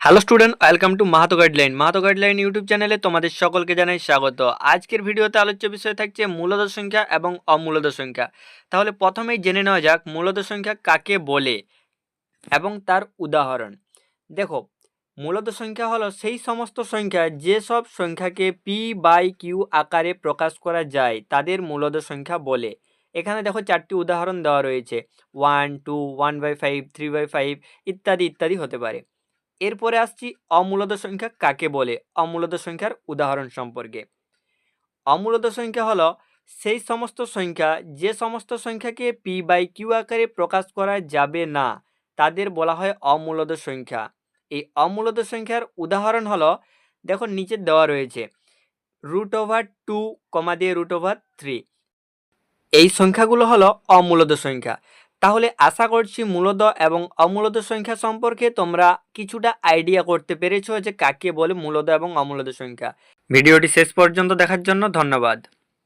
Hello student welcome to Mahato guideline Mahato guideline YouTube চ্যানেলে তোমাদের সকলকে জানাই স্বাগত। আজকের ভিডিওতে আলোচ্য বিষয় থাকছে মূলদ সংখ্যা এবং অমূলদ সংখ্যা। তাহলে প্রথমেই জেনে নেওয়া যাক মূলদ সংখ্যা কাকে বলে এবং তার উদাহরণ। দেখো, মূলদ সংখ্যা হলো সেই সমস্ত সংখ্যা যেসব সংখ্যাকে পি বাই কিউ আকারে প্রকাশ করা যায়, তাদের মূলদ সংখ্যা বলে। এখানে দেখো চারটি উদাহরণ দেওয়া রয়েছে। One two one by five three by five ইত্যাদি ইত্যাদি হতে পারে। এরপরে আসছি অমূলদ সংখ্যা কাকে বলে? অমূলদ সংখ্যার উদাহরণ সম্পর্কে। অমূলদ সংখ্যা হলো সেই সমস্ত সংখ্যা, যে সমস্ত সংখ্যাকে পি বাই কিউ আকারে প্রকাশ করা যাবে না, তাদের বলা হয় অমূলদ সংখ্যা। এই অমূলদ সংখ্যার উদাহরণ হলো, দেখো নিচে দেওয়া রয়েছে রুট ওভার টু কমা দিয়ে রুট ওভার থ্রি এই সংখ্যাগুলো হলো অমূলদ সংখ্যা। তাহলে আশা করছি মূলত এবং অমূলত সংখ্যা সম্পর্কে তোমরা কিছুটা আইডিয়া করতে পেরেছ যে কাকে বলে মূলত এবং অমূলত সংখ্যা। ভিডিওটি শেষ পর্যন্ত দেখার জন্য ধন্যবাদ।